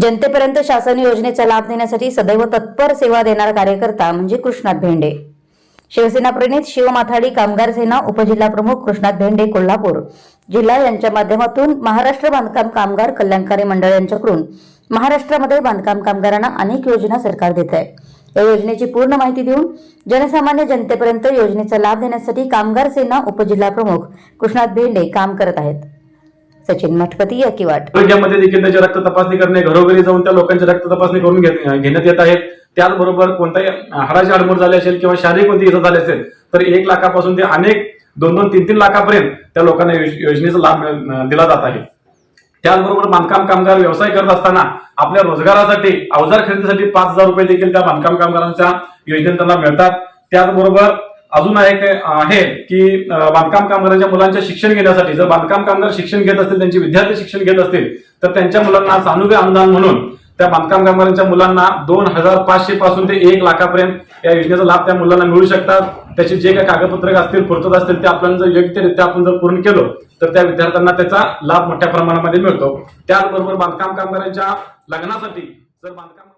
जनतेपर्यंत शासन योजनेचा लाभ देण्यासाठी सदैव तत्पर सेवा देणारा कार्यकर्ता म्हणजे कृष्णात भेंडे. शिवसेना प्रणित शिवमाथाडी कामगार सेना उपजिल्हा प्रमुख कृष्णात भेंडे कोल्हापूर. जिल्हा यांच्या माध्यमातून महाराष्ट्र बांधकाम कामगार कल्याणकारी मंडळ यांच्याकडून महाराष्ट्रामध्ये बांधकाम कामगारांना अनेक योजना सरकार देत आहे या योजनेची पूर्ण माहिती देऊन जनसामान्य जनतेपर्यंत योजनेचा लाभ देण्यासाठी कामगार सेना उपजिल्हा प्रमुख कृष्णात भेंडे काम करत आहेत. सचिन मठपती यकिवाट आरोग्यामध्ये देखील त्याची रक्त तपासणी करणे घरोघरी जाऊन त्या लोकांची रक्त तपासणी करून घेण्यात येत आहेत त्याचबरोबर कोणताही हाडाची अडमोड झाली असेल किंवा शारीरिक कोणती इजा झाली असेल तर एक लाखापासून ते अनेक दोन दोन तीन तीन लाखापर्यंत त्या लोकांना योजनेचा लाभ दिला जात आहे. त्याचबरोबर बांधकाम कामगार व्यवसाय करत असताना आपल्या रोजगारासाठी अवजार खरेदीसाठी पाच हजार रुपये देखील त्या बांधकाम कामगारांच्या योजनेत त्यांना मिळतात. त्याचबरोबर अजून एक आहे की बांधकाम कामगारांच्या मुलांच्या शिक्षण घेण्यासाठी जर बांधकाम कामगार शिक्षण घेत असतील त्यांचे विद्यार्थी शिक्षण घेत असतील तर त्यांच्या मुलांना सानुग्य अनुदान म्हणून त्या बांधकाम कामगारांच्या मुलांना दोन हजार पाचशे पासून ते एक लाखापर्यंत या योजनेचा लाभ त्या मुलांना मिळू शकतात. त्याचे जे काही कागदपत्रक असतील पूर्तता असतील ते आपण जर योग्यरित्या आपण जर पूर्ण केलं तर त्या विद्यार्थ्यांना त्याचा लाभ मोठ्या प्रमाणामध्ये मिळतो. त्याचबरोबर बांधकाम कामगारांच्या लग्नासाठी जर बांधकाम